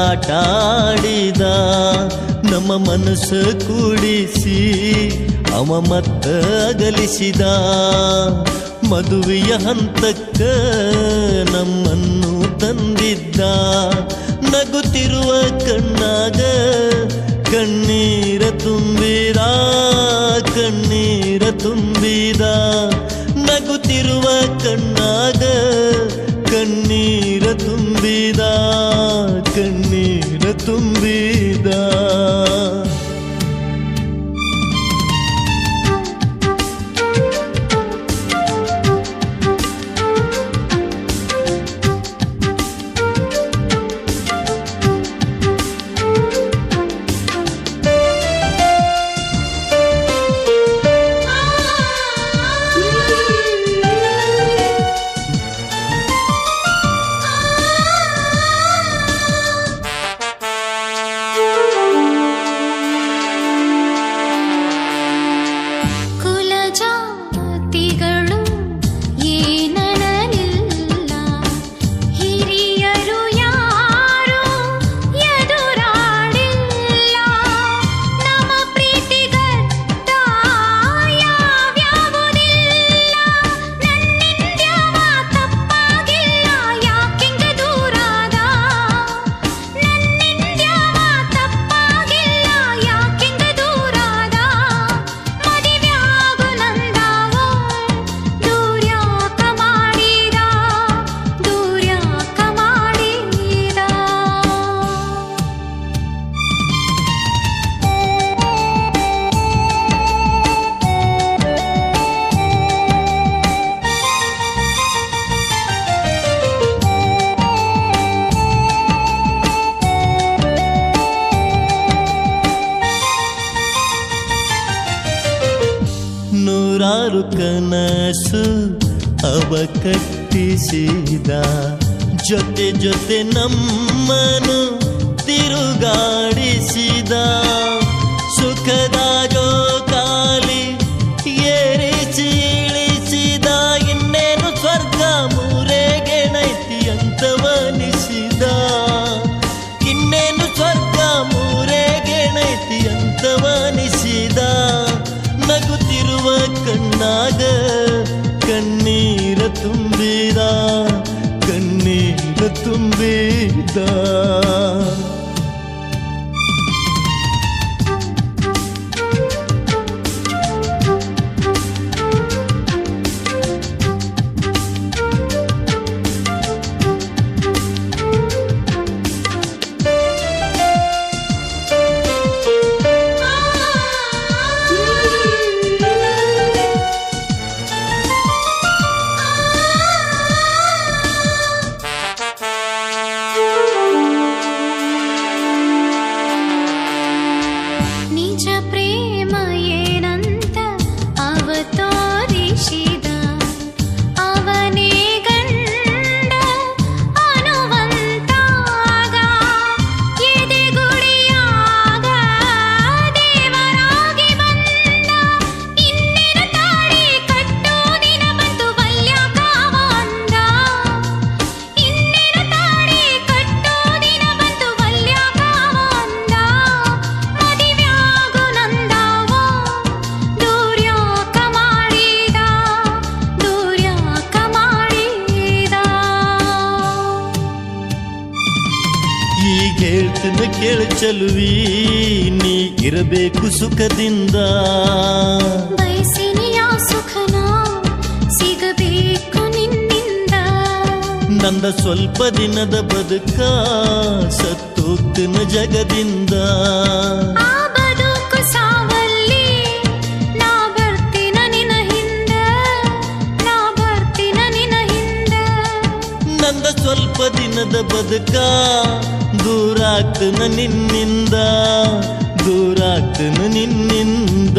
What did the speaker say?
ದೊಡ್ಡ ಆಟ ಆಡಿದ ನಮ್ಮ ಮನಸ್ಸು ಕೂಡಿಸಿ ಅವ ಮತ್ತ ಅಗಲಿಸಿದ ಮದುವೆಯ ಹಂತಕ್ಕ ನಮ್ಮನ್ನು ತಂದಿದ್ದ. ನಗುತ್ತಿರುವ ಕಣ್ಣಾಗ ಕಣ್ಣೀರ ತುಂಬಿದ ಕಣ್ಣೀರ ತುಂಬಿದ. ನಗುತ್ತಿರುವ ಕಣ್ಣಾಗ ಕಣ್ಣೀರ ತುಂಬಿದ ಕಣ್ಣೀರ ತುಂಬಿದ ನೂರಾರು ಕನಸು ಅವ ಕಟ್ಟಿಸಿದ? ಜೊತೆ ಜೊತೆ ನಮ್ಮನು ತಿರುಗಾಡಿಸಿದ. ನಗುತ್ತಿರುವ ಕಣ್ಣಾಗ ಕಣ್ಣೀರ ತುಂಬಿದ ಕಣ್ಣೀರ ತುಂಬಿದ ಚಲುವಿ ನೀ ಇರಬೇಕು ಸುಖದಿಂದ. ಬಯಸಿನಿಯ ಸುಖನ ಸಿಗಬೇಕು ನಿನ್ನಿಂದ. ನಂದ ಸ್ವಲ್ಪ ದಿನದ ಬದುಕ ಸತ್ತೋಗ್ತನ ಜಗದಿಂದ. ಸ್ವಲ್ಪ ದಿನದ ಬದುಕ ದೂರಾಗ್ತನ ನಿನ್ನಿಂದ ದೂರಾಗ್ತನ ನಿನ್ನಿಂದ.